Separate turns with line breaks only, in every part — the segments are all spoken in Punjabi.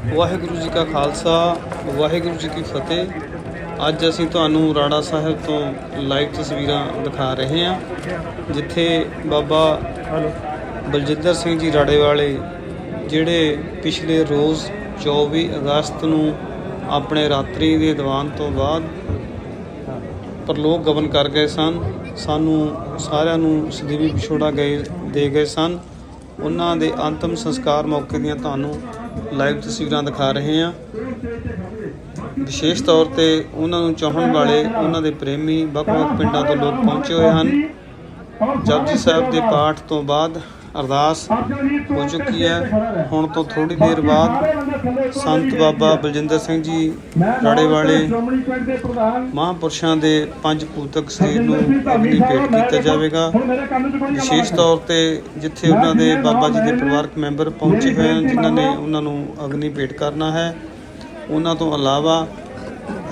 ਵਾਹਿਗੁਰੂ ਜੀ ਕਾ ਖਾਲਸਾ, ਵਾਹਿਗੁਰੂ ਜੀ ਕੀ ਫਤਿਹ। ਅੱਜ ਅਸੀਂ ਤੁਹਾਨੂੰ ਰਾੜਾ ਸਾਹਿਬ ਤੋਂ ਲਾਈਵ ਤਸਵੀਰਾਂ ਦਿਖਾ ਰਹੇ ਹਾਂ, ਜਿੱਥੇ ਬਾਬਾ ਬਲਜਿੰਦਰ ਸਿੰਘ ਜੀ ਰਾੜੇ ਵਾਲੇ, ਜਿਹੜੇ ਪਿਛਲੇ ਰੋਜ਼ 24 ਅਗਸਤ ਨੂੰ ਆਪਣੇ ਰਾਤਰੀ ਦੇ ਦੀਵਾਨ ਤੋਂ ਬਾਅਦ ਪਰਲੋਕ ਗਮਨ ਕਰ ਗਏ ਸਨ, ਸਾਨੂੰ ਸਾਰਿਆਂ ਨੂੰ ਸਦੀਵੀ ਵਿਛੋੜਾ ਗਏ, ਦੇ ਗਏ ਸਨ। ਉਹਨਾਂ ਦੇ ਅੰਤਮ ਸੰਸਕਾਰ ਮੌਕੇ ਦੀਆਂ ਤੁਹਾਨੂੰ ਲਾਈਵ ਤਸਵੀਰਾਂ ਦਿਖਾ ਰਹੇ ਹਾਂ। ਵਿਸ਼ੇਸ਼ ਤੌਰ ਤੇ ਉਹਨਾਂ ਨੂੰ ਚਾਹਣ ਵਾਲੇ ਉਹਨਾਂ ਦੇ ਪ੍ਰੇਮੀ ਵੱਖ-ਵੱਖ ਪਿੰਡਾਂ ਤੋਂ ਲੋਕ ਪਹੁੰਚੇ ਹੋਏ ਹਨ। ਜਪਜੀ ਸਾਹਿਬ ਦੇ ਪਾਠ ਤੋਂ ਬਾਅਦ ਅਰਦਾਸ ਹੋ ਚੁੱਕੀ ਹੈ। ਹੁਣ ਤੋਂ ਥੋੜੀ ਦੇਰ ਬਾਅਦ ਸੰਤ ਬਾਬਾ ਬਲਜਿੰਦਰ ਸਿੰਘ ਜੀ ਰਾੜੇ ਵਾਲੇ ਮਹਾਂਪੁਰਸ਼ਾਂ ਦੇ ਪੰਜ ਪੂਤਕ ਸਰੀਰ ਨੂੰ ਅਗਨੀ ਭੇਟ ਕੀਤਾ ਜਾਵੇਗਾ। ਵਿਸ਼ੇਸ਼ ਤੌਰ ਤੇ ਜਿੱਥੇ ਉਹਨਾਂ ਦੇ ਬਾਬਾ ਜੀ ਦੇ ਪਰਿਵਾਰਕ ਮੈਂਬਰ ਪਹੁੰਚੇ ਹੋਏ ਹਨ ਜਿਨ੍ਹਾਂ ਨੇ ਉਹਨਾਂ ਨੂੰ ਅਗਨੀ ਭੇਟ ਕਰਨਾ ਹੈ। ਉਹਨਾਂ ਤੋਂ ਇਲਾਵਾ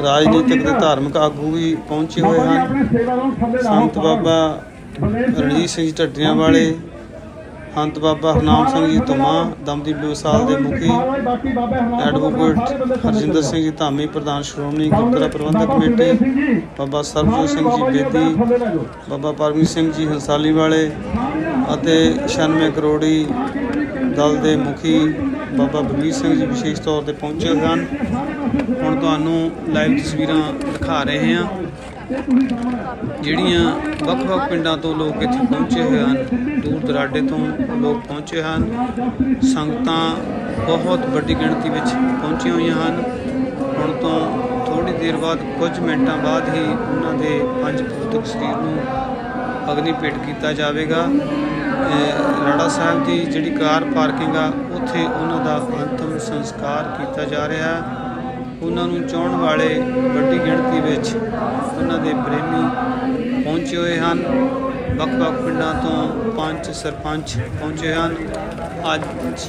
ਰਾਜਨੀਤਿਕ ਤੇ ਧਾਰਮਿਕ ਆਗੂ ਵੀ ਪਹੁੰਚੇ ਹੋਏ ਹਨ। ਸੰਤ ਬਾਬਾ ਰਣਜੀਤ ਸਿੰਘ ਢੱਡਰੀਆਂ ਵਾਲੇ ਹੰਤ ਬਾਬਾ ਹਰਨਾਮ ਸਿੰਘ ਜੀ ਧੁਮਾ ਦਮਦਮੀ ਮਿਸਾਲ ਦੇ ਮੁਖੀ ਐਡਵੋਕੇਟ ਹਰਜਿੰਦਰ ਸਿੰਘ ਜੀ ਧਾਮੀ, ਪ੍ਰਧਾਨ ਸ਼੍ਰੋਮਣੀ ਗੁਰਦੁਆਰਾ ਪ੍ਰਬੰਧਕ ਕਮੇਟੀ, ਬਾਬਾ ਸਰਬਜੋਤ ਸਿੰਘ ਜੀ ਬੇਦੀ, ਬਾਬਾ ਪਰਮੀ ਸਿੰਘ ਜੀ ਹੰਸਾਲੀ ਵਾਲੇ ਅਤੇ 96 ਕਰੋੜੀ ਦਲ ਦੇ ਮੁਖੀ ਬਾਬਾ ਬਲਵੀਰ ਸਿੰਘ ਜੀ ਵਿਸ਼ੇਸ਼ ਤੌਰ ਤੇ ਪਹੁੰਚੇ ਹੋਏ ਹਨ। ਹੁਣ ਤੁਹਾਨੂੰ ਲਾਈਵ ਤਸਵੀਰਾਂ ਦਿਖਾ ਰਹੇ ਹਾਂ। ਜਿਹੜੀਆਂ ਵੱਖ-ਵੱਖ ਪਿੰਡਾਂ ਤੋਂ ਲੋਕ ਇੱਥੇ ਪਹੁੰਚੇ ਹੋਏ ਹਨ, ਦੂਰ ਦਰਾਡੇ ਤੋਂ ਲੋਕ ਪਹੁੰਚੇ ਹਨ, ਸੰਗਤਾਂ ਬਹੁਤ ਵੱਡੀ ਗਿਣਤੀ ਵਿੱਚ ਪਹੁੰਚੀਆਂ ਹੋਈਆਂ ਹਨ। ਹੁਣ ਤੋਂ ਥੋੜੀ ਦੇਰ ਬਾਅਦ, ਕੁਝ ਮਿੰਟਾਂ ਬਾਅਦ ਹੀ ਉਹਨਾਂ ਦੇ ਪੰਜ ਪੂਤਕ ਸਰੀਰ ਨੂੰ ਅਗਨੀ ਭੇਟ ਕੀਤਾ ਜਾਵੇਗਾ। ਰਾੜਾ ਸਾਹਿਬ ਦੀ ਜਿਹੜੀ ਕਾਰ ਪਾਰਕਿੰਗ ਆ, ਉੱਥੇ ਉਹਨਾਂ ਦਾ ਅੰਤਮ ਸੰਸਕਾਰ ਕੀਤਾ ਜਾ ਰਿਹਾ ਹੈ। ਉਹਨਾਂ ਨੂੰ ਚਾਹਣ ਵਾਲੇ ਵੱਡੀ ਗਿਣਤੀ ਵਿੱਚ ਉਹਨਾਂ ਦੇ ਪ੍ਰੇਮੀ ਪਹੁੰਚੇ ਹੋਏ ਹਨ। ਵੱਖ-ਵੱਖ ਪਿੰਡਾਂ ਤੋਂ ਪੰਚ ਸਰਪੰਚ ਪਹੁੰਚੇ ਹਨ। ਅੱਜ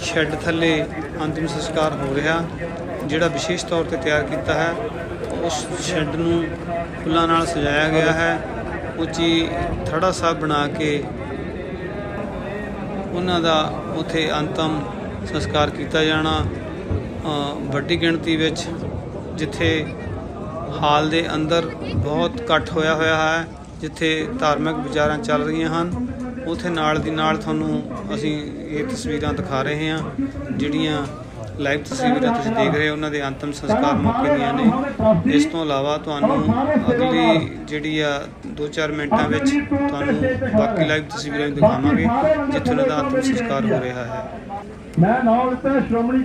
ਸ਼ੈੱਡ ਥੱਲੇ ਅੰਤਿਮ ਸੰਸਕਾਰ ਹੋ ਰਿਹਾ, ਜਿਹੜਾ ਵਿਸ਼ੇਸ਼ ਤੌਰ ਤੇ ਤਿਆਰ ਕੀਤਾ ਹੈ। ਉਸ ਸ਼ੈੱਡ ਨੂੰ ਫੁੱਲਾਂ ਨਾਲ ਸਜਾਇਆ ਗਿਆ ਹੈ। ਉੱਚੀ ਥੜਾ ਸਾਹਿਬ ਬਣਾ ਕੇ ਉਹਨਾਂ ਦਾ ਉਥੇ ਅੰਤਮ ਸੰਸਕਾਰ ਕੀਤਾ ਜਾਣਾ ਵੱਡੀ ਗਿਣਤੀ ਵਿੱਚ ਜਿੱਥੇ ਹਾਲ ਦੇ ਅੰਦਰ ਬਹੁਤ ਇਕੱਠ ਹੋਇਆ ਹੋਇਆ ਹੈ, ਜਿੱਥੇ ਧਾਰਮਿਕ ਵਿਚਾਰਾਂ ਚੱਲ ਰਹੀਆਂ ਹਨ, ਉਥੇ ਨਾਲ ਦੀ ਨਾਲ ਤੁਹਾਨੂੰ ਅਸੀਂ ਇਹ ਤਸਵੀਰਾਂ ਦਿਖਾ ਰਹੇ ਹਾਂ, ਜਿਹੜੀਆਂ ਲਾਈਵ ਤਸਵੀਰਾਂ ਤੁਸੀਂ ਦੇਖ ਰਹੇ ਹੋ, ਉਹਨਾਂ ਦੇ ਅੰਤਮ ਸੰਸਕਾਰ ਮੌਕੇ ਦੀਆਂ ਨੇ। ਇਸ ਤੋਂ ਇਲਾਵਾ ਤੁਹਾਨੂੰ ਅਗਲੀ ਜਿਹੜੀ ਆ 2-4 ਮਿੰਟਾਂ ਵਿੱਚ ਤੁਹਾਨੂੰ ਬਾਕੀ ਲਾਈਵ ਤਸਵੀਰਾਂ ਵੀ ਦਿਖਾਵਾਂਗੇ, ਜਿੱਥੇ ਉਹਨਾਂ ਦਾ ਅੰਤਮ ਸੰਸਕਾਰ ਹੋ ਰਿਹਾ ਹੈ।
ਮੈਂ ਨਾਮ ਦਿੱਤਾ ਸ਼੍ਰੋਮਣੀ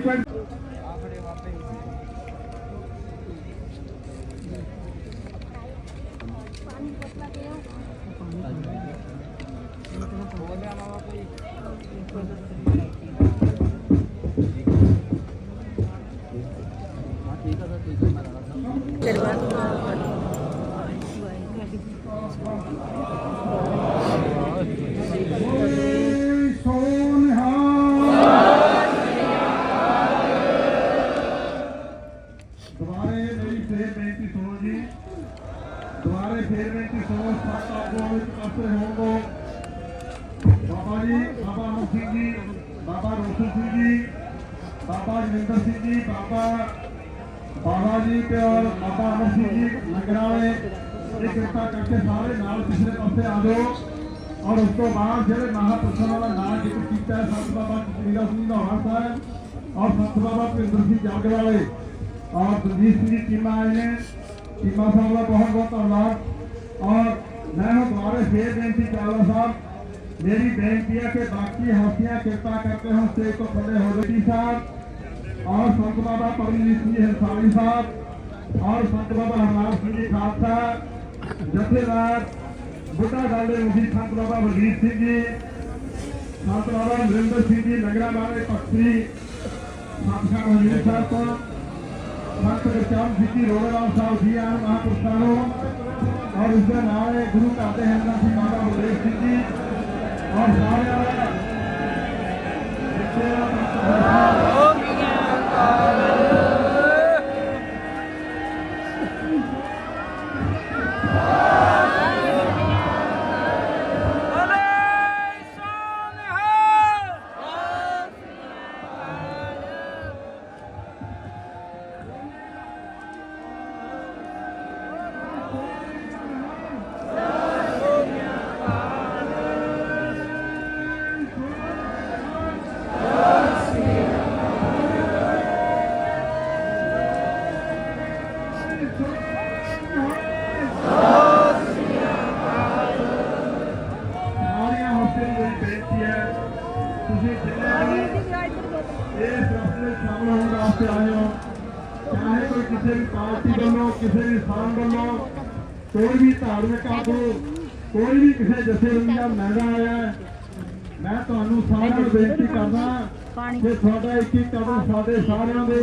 ਕਮੇਟੀ ਫੇਰ ਬੇਨਤੀ ਸੁਣੋ ਜੀ ਦੁਬਾਰੇ ਫੇਰ ਹੋਵੋ ਬਾਬਾ ਜੀ ਬਾਬਾ ਅਮਰ ਜੀ ਬਾਬਾ ਰੋਸ਼ਨ ਸਿੰਘ ਜੀ ਬਾਬਾ ਜਵਿੰਦਰ ਸਿੰਘ ਜੀ ਬਾਬਾ ਬਾਬਾ ਜੀ ਤੇ ਔਰ ਬਾਬਾ ਅਮਰ ਸਿੰਘ ਜੀ ਲੰਗਰਾਂ ਵਾਲੇ ਇਹ ਕਿਰਪਾ ਕਰਕੇ ਸਾਰੇ ਨਾਲ ਪਿਛਲੇ ਪਾਸੇ ਆ ਜਾਓ ਔਰ ਉਸ ਤੋਂ ਬਾਅਦ ਜਿਹੜੇ ਮਹਾਪੁਰਸ਼ਾਂ ਦਾ ਨਾਮ ਜ਼ਿਕਰ ਕੀਤਾ ਹੈ ਸੰਤ ਬਾਬਾ ਕਬੀਰਾ ਸਿੰਘ ਲੋਹਾਰ ਸਾਹਿਬ ਔਰ ਸੰਤ ਬਾਬਾ ਭਿੰਦਰ ਸਿੰਘ ਜੱਗ ਵਾਲੇ ਔਰ ਦਲਜੀਤ ਸਿੰਘ ਜੀ ਚੀਮਾ ਆਏ ਨੇ ਚੀਮਾ ਸਾਹਿਬ ਦਾ ਬਹੁਤ ਬਹੁਤ ਧੰਨਵਾਦ ਔਰ ਮੈਂ ਹੁਣ ਦੁਬਾਰੇ ਫੇਰ ਬੇਨਤੀ ਚਾਵਲਾ ਸਾਹਿਬ ਮੇਰੀ ਬੇਨਤੀ ਹੈ ਕਿ ਬਾਕੀ ਹਸਤੀਆਂ ਕਿਰਪਾ ਕਰਕੇ ਹੁਣ ਸਟੇਜ ਤੋਂ ਥੱਲੇ ਹੋ ਜਾਓ ਜੀ ਸਾਹਿਬ ਔਰ ਸੰਤ ਬਾਬਾ ਪਰਮਜੀਤ ਸਿੰਘ ਜੀ ਹੰਸਾਲੀ ਸਾਹਿਬ, ਔਰ ਸੰਤ ਬਾਬਾ ਹਰਨਾਮ ਸਿੰਘ ਜੀ ਖਾਲਸਾ, ਜਥੇਦਾਰ, ਬੁੱਢਾ ਦਲ ਦੇ ਮੁਖੀ ਸੰਤ ਬਾਬਾ ਵਜੀਦ ਸਿੰਘ ਜੀ, ਸੰਤ ਬਾਬਾ ਨਰਿੰਦਰ ਸਿੰਘ ਜੀ ਨਗਰਾ ਵਾਲੇ ਪੱਖੀ ਸੰਤ ਸਾਹਿਬ ਹਜੂਰ ਸਾਹਿਬ ਤੋਂ, ਸੰਤ ਗੁਰਚਰਨ ਸਿੰਘ ਜੀ ਰੋੜਾਰਾਮ ਸਾਹਿਬ ਜੀ ਆਨ ਮਹਾਂਪੁਰਸ਼ਾਂ ਨੂੰ, ਔਰ ਉਸ ਦੇ ਨਾਲ ਇਹ ਗੁਰੂ ਘਰ ਦੇ ਹਿੰਦਾਂ ਸਿੰਘ ਬਾਬਾ ਬਲਦੇਵ ਸਿੰਘ ਜੀ।
ਕਿਸੇ ਵੀ ਪਾਰਟੀ ਵੱਲੋਂ, ਕਿਸੇ ਵੀ ਸਾਂਝ ਵੱਲੋਂ, ਕੋਈ ਵੀ ਧਾਰਮਿਕ ਆਗੂ, ਕੋਈ ਵੀ ਕਿਸੇ ਜਥੇਬੰਦੀ ਦਾ ਮੈਦਾ ਆਇਆ ਮੈਂ ਤੁਹਾਨੂੰ ਸਾਰਿਆਂ ਨੂੰ ਬੇਨਤੀ ਕਰਦਾ ਕਿ ਤੁਹਾਡਾ ਇੱਕ ਇੱਕ ਕਦਮ ਸਾਡੇ ਸਾਰਿਆਂ ਦੇ,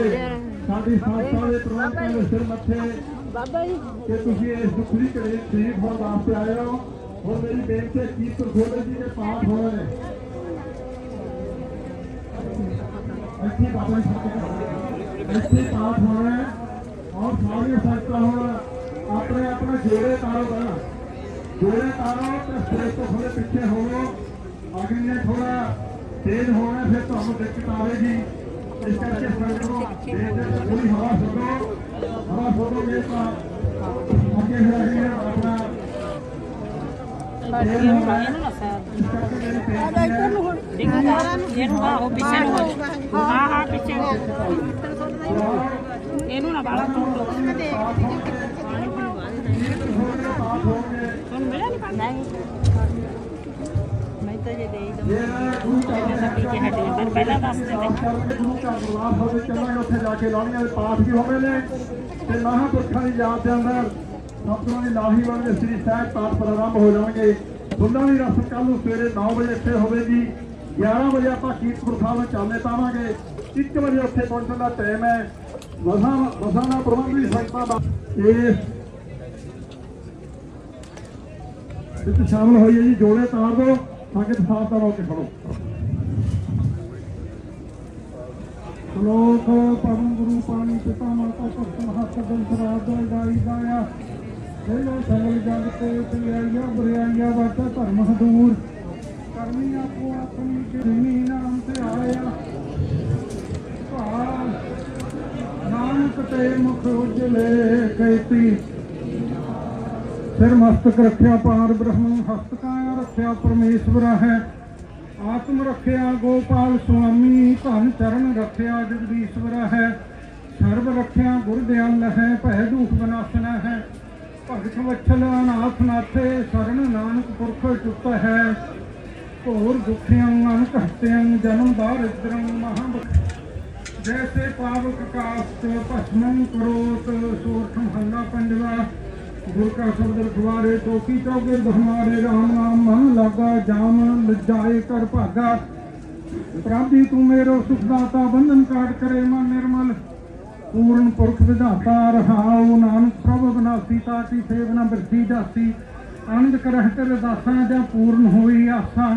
ਸਾਡੀ ਸੰਸਥਾ ਦੇ ਪ੍ਰਬੰਧਕਾਂ ਦੇ ਸਿਰ ਮੱਥੇ
ਬਾਬਾ ਜੀ
ਕਿ ਤੁਸੀਂ ਇਸ ਦੁਖੜੀ ਘੜੀ ਸ਼ਹੀਦ ਹੋਣ ਵਾਸਤੇ ਆਏ ਹੋ। ਹੁਣ ਮੇਰੀ ਬੇਨਤੀ ਹੈ, ਕੀਰਤਨ ਖੋਲੇ ਜੀ ਦੇ ਪਾਠ ਹੋਣੇ ਨੇ। ਇੱਥੇ ਬਾਬਾ ਜੀ ਇੱਥੇ ਪਾਠ ਹੋਣਾ ਹੈ। ਔਰ ਸਾਰੀਆਂ ਸੰਗਤਾਂ ਹੁਣ ਆਪਣੇ ਆਪਣੇ ਜੋੜੇ ਤਾਰੋ ਪਹਿਲਾਂ। ਜੋੜੇ ਤਾਰੋ ਤੇ ਸਟੇਜ ਤੋਂ ਥੋੜੇ ਪਿੱਛੇ ਹੋਵੋ। ਅਗਲੀ ਨੇ ਥੋੜਾ ਤੇਜ਼ ਹੋਣਾ ਫਿਰ ਤੁਹਾਨੂੰ ਦਿੱਕਤ ਆਵੇਗੀ। ਇਸ ਕਰਕੇ ਸੰਗਤ ਨੂੰ ਦੇਖਦੇ ਤੇ ਪੂਰੀ ਹਵਾ ਛੱਡੋ ਹਵਾ ਛੱਡੋਗੇ ਤਾਂ ਅੱਗੇ ਆਪਣਾ ਹੈ
ਇਹਨੂੰ ਆਹੋ ਪਿੱਛੇ ਨੂੰ ਹੋ ਜਾ। ਹਾਂ ਹਾਂ ਪਿੱਛੇ ਨੂੰ। ਇਹਨੂੰ ਨਾ ਬਾਲਾ ਤੂੰ ਲੋਕ ਹੁਣ ਮਿਲਿਆ ਨਹੀਂ ਪਾਣੀ? ਮੈਂ ਤਾਂ ਜੇ ਦੇ ਦਵਾਂ
ਜਿਹੜਾ ਗੁਰੂ ਘਰ ਦੇ
ਪੀ ਕੇ ਹਟੇ ਪਰ ਪਹਿਲਾਂ ਦੱਸ ਦੇ
ਗੁਰੂ ਘਰ ਗੁਲਾਬ ਹੋਵੇ ਚੱਲਾਂਗੇ ਉੱਥੇ ਜਾ ਕੇ ਲਾਉਣੀਆਂ ਦੇ ਪਾਠ ਵੀ ਹੋਵੇ ਨੇ ਤੇ ਮਹਾਂਪੁਰਖਾਂ ਦੀ ਯਾਦ ਦੇ ਅੰਦਰ ਸਤਿਗੁਰਾਂ ਦੀ ਲਾਹੀ ਵਾਲੇ ਸ੍ਰੀ ਸਾਹਿਬ ਪਾਠ ਪ੍ਰਾਰੰਭ ਹੋ ਜਾਣਗੇ। ਫੁੱਲਾਂ ਦੀ ਰਸਮ ਕੱਲ ਨੂੰ ਸਵੇਰੇ 9 ਵਜੇ ਇੱਥੇ ਹੋਵੇਗੀ। 11 ਵਜੇ ਆਪਾਂ ਕੀਰਤਪੁਰ ਸਾਹਿਬ ਨੂੰ ਚਾਲੇ ਪਾਵਾਂਗੇ। 1 ਵਜੇ ਉੱਥੇ ਪਹੁੰਚਣ ਦਾ ਟਾਈਮ ਹੈ। ਬਸਾਂ ਬਸਾਂ ਦਾ ਪ੍ਰਬੰਧ ਵੀ ਸੰਗਤਾਂ ਦਾ। ਇਸ ਵਿੱਚ ਸ਼ਾਮਲ ਹੋਈ ਹੈ ਜੀ, ਜੋੜੇ ਤਾਰ ਦਿਓ ਸੰਗਤ ਸਾਫ਼ ਹੋ ਕੇ ਖੜੋ। ਸ਼ਲੋਕ ਪਰਮ ਗੁਰੂ ਪਾਣੀ ਪਿਤਾ ਮਾਤਾ ਭਗਤ ਮਹਾਸਗਲ ਸਰਾਦ ਗਾਈ ਗਾਇਆ ਪਹਿਲੋ ਸਗਲ ਜਗ ਤੇ ਚਲਿਆਈਆ ਬਰਿਆਈਆ ਵਟ ਧਰਮ ਹਦੂਰ ਕਰਮੀ ਆਪੋ ਆਪਣੀ ਜਿਨੀ ਨਾਮ ਤੇ ਆਇਆ। ਭਾਰ ਨਾਨਕ ਤੇ ਮੁਖ ਉਜਲੇ ਕੈਤੀ। ਸਿਰ ਮਸਤਕ ਰੱਖਿਆ ਪਾਰ ਬ੍ਰਹਮ ਹਸਤ ਕਾਇਆ ਰੱਖਿਆ ਪਰਮੇਸ਼ਵਰ ਹੈ। ਆਤਮ ਰੱਖਿਆ ਗੋਪਾਲ ਸੁਆਮੀ, ਧਨ ਚਰਨ ਰੱਖਿਆ ਜਗਦੀਸ਼ਵਰ ਹੈ। ਸਰਬ ਰੱਖਿਆ ਗੁਰਦਿਆਲ ਹੈ, ਭੈ ਦੁਖ ਬਨਾਸਨਾ ਹੈ। ਭਗਤ ਵਛਲ ਅਨਾਥ ਨਾਥੇ, ਸ਼ਰਨ ਨਾਨਕ ਪੁਰਖ ਚੁੱਪ ਹੈ। ਘੋਰ ਦੁਖਿਆਂ ਅਨਕ ਹਤਿਆਂ ਜਨਮ ਦਾਰਿਦ੍ਰੰ ਮਹਾਂ ਜੈਸੇ ਪਾਵਕ ਕਾਸਤ ਭਸਮੰ ਕਰੋਤ ਸੋਰਠ ਮਹੱਲਾ ਪੰਜਵਾ ਗੁਰ ਕਾ ਸ਼ਬਦ ਰਖਵਾਰੇ ਚੌਕੀ ਚੌਕੇ ਹਮਾਰੇ ਰਾਮ ਨਾਮ ਮਨ ਲਾਗਾ ਜਾਮ ਲਜਾਏ ਕਰ ਭਾਗਾ ਪ੍ਰਾਪਤੀ ਤੂੰ ਮੇਰੋ ਸੁਖ ਦਾਤਾ ਬੰਧਨ ਕਾਟ ਕਰੇ ਮਨ ਨਿਰਮਲ ਪੂਰਨ ਪੁਰਖ ਵਿਧਾਤਾ ਰਹਾਉ ਨਾਨਕ ਪ੍ਰਭ ਬਨਾਸੀ ਤਾਟੀ ਸੇਵਨਾ ਬਿਰਥੀ ਜਾਸੀ ਆਨੰਦ ਕਰਹਿ ਤੇਰੇ ਦਾਸਾਂ ਜਾਂ ਪੂਰਨ ਹੋਈ ਆਸਾ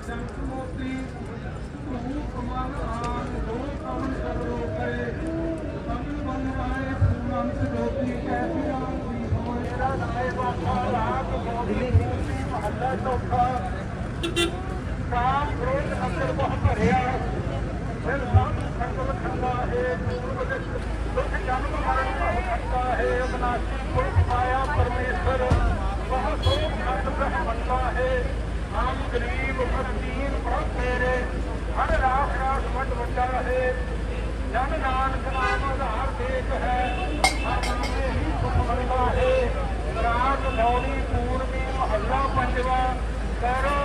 ਗਰੀਬ ਫਕੀਰ ਪ੍ਰਭ ਤੇਰੇ ਹਰ ਰਾਸ ਰਾਸ ਵੱਡ ਜਨ ਨਾਨਕ ਨਾਮ ਆਧਾਰ ਦੇਖ ਹੈ ਆਪਣਾ ਹੀ ਸੁਖ ਹੈ। ਰਾਤ ਲੌੜੀ ਪੂਰਬੀ ਮਹੱਲਾ ਪੰਜਵਾਂ ਕਰੋ